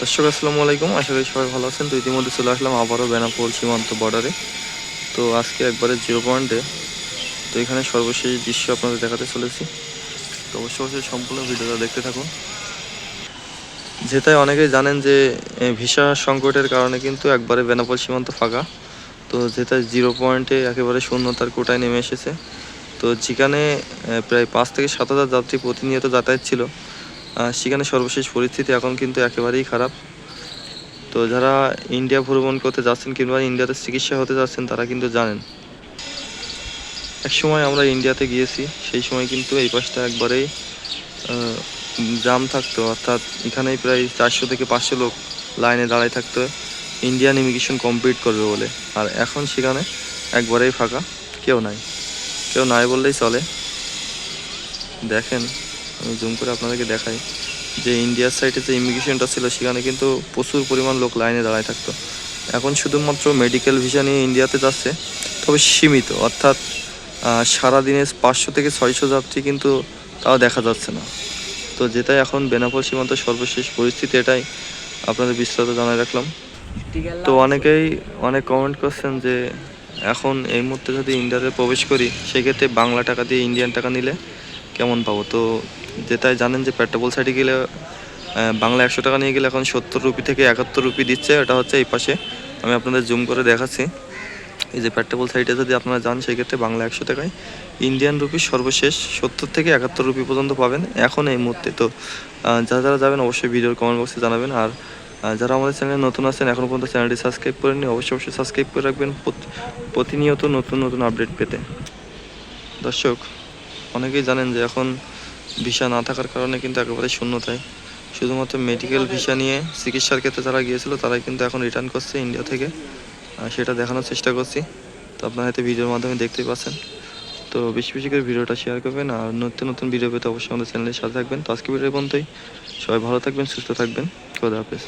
দর্শক, আসসালামু আলাইকুম। আশা করি সবাই ভালো আছেন। তো ইতিমধ্যে চলে আসলাম আবারও বেনাপোল সীমান্ত বর্ডারে তো আজকে একবারে জিরো পয়েন্টে তো এখানে সর্বশেষ দৃশ্য আপনাদের দেখাতে চলেছি। তো অবশ্যই অবশ্যই সম্পূর্ণ ভিডিওটা দেখতে থাকুন। যেটাই অনেকেই জানেন যে ভিসা সংকটের কারণে কিন্তু একবারে বেনাপোল সীমান্ত ফাঁকা। তো যেটা জিরো পয়েন্টে একেবারে শূন্যতার কোটায় নেমে এসেছে। তো যেখানে প্রায় পাঁচ থেকে সাত হাজার যাত্রী প্রতিনিয়ত যাতায়াত ছিল। সেখানে সর্বশেষ পরিস্থিতি এখন কিন্তু একেবারেই খারাপ। তো যারা ইন্ডিয়া ভ্রমণ করতে যাচ্ছেন কিংবা ইন্ডিয়াতে চিকিৎসা হতে যাচ্ছেন, তারা কিন্তু জানেন। এক সময় আমরা ইন্ডিয়াতে গিয়েছি, সেই সময় কিন্তু এই পাশটা একবারেই জাম থাকতো। অর্থাৎ এখানেই প্রায় চারশো থেকে পাঁচশো লোক লাইনে দাঁড়ায় থাকতো। ইন্ডিয়ান ইমিগ্রেশন কমপ্লিট করবে বলে। আর এখন সেখানে একবারেই ফাঁকা, কেউ নাই। কেউ নাই বললেই চলে। দেখেন আমি জুম করে আপনাদেরকে দেখাই। যে ইন্ডিয়ার সাইডে যে ইমিগ্রেশনটা ছিল, সেখানে কিন্তু প্রচুর পরিমাণ লোক লাইনে দাঁড়ায় থাকতো। এখন শুধুমাত্র মেডিকেল ভিসা নিয়ে ইন্ডিয়াতে যাচ্ছে, তবে সীমিত। অর্থাৎ সারাদিনে পাঁচশো থেকে ছয়শো যাত্রী কিন্তু তাও দেখা যাচ্ছে না। তো যেটাই এখন বেনাপোল সীমান্ত সর্বশেষ পরিস্থিতি, এটাই আপনাদের বিস্তারিত জানাই রাখলাম। তো অনেকেই, অনেক কমেন্ট করছেন যে, এখন এই মুহূর্তে যদি ইন্ডিয়াতে প্রবেশ করি, সেক্ষেত্রে বাংলা টাকা দিয়ে ইন্ডিয়ান টাকা নিলে কেমন পাবো? তো যেটাই জানেন যে পেট্রোপল সাইডে গেলে বাংলা একশো টাকা নিয়ে গেলে এখন সত্তর রুপি থেকে একাত্তর রুপি দিচ্ছে, এটা হচ্ছে এই পাশে। আমি আপনাদের জুম করে দেখাচ্ছি। এই যে পেট্রোপল সাইডে যদি আপনারা যান, সেক্ষেত্রে বাংলা একশো টাকায় ইন্ডিয়ান রুপি সর্বশেষ সত্তর থেকে একাত্তর রুপি পর্যন্ত পাবেন এখন এই মুহূর্তে। তো যারা যারা যাবেন অবশ্যই ভিডিওর কমেন্ট বক্সে জানাবেন। আর যারা আমাদের চ্যানেলে নতুন আছেন এখনও পর্যন্ত চ্যানেলটি সাবস্ক্রাইব করেননি, অবশ্যই অবশ্যই সাবস্ক্রাইব করে রাখবেন। প্রতিনিয়ত নতুন নতুন আপডেট পেতে। দর্শক অনেকেই জানেন যে এখন ভিসা না থাকার কারণে কিন্তু একেবারে শূন্যতায় শুধুমাত্র মেডিকেল ভিসা নিয়ে চিকিৎসার ক্ষেত্রে যারা গিয়েছিল, তারাই কিন্তু এখন রিটার্ন করছে ইন্ডিয়া থেকে। সেটা দেখানোর চেষ্টা করছি। তো আপনারা হয়তো ভিডিওর মাধ্যমে দেখতেই পাচ্ছেন। তো বেশি বেশি করে ভিডিওটা শেয়ার করবেন আর নতুন নতুন ভিডিও পেতে অবশ্যই আমাদের চ্যানেলের সাথে থাকবেন। তো আজকে ভিডিও পর্যন্তই। সবাই ভালো থাকবেন, সুস্থ থাকবেন। খোদা হাফেজ।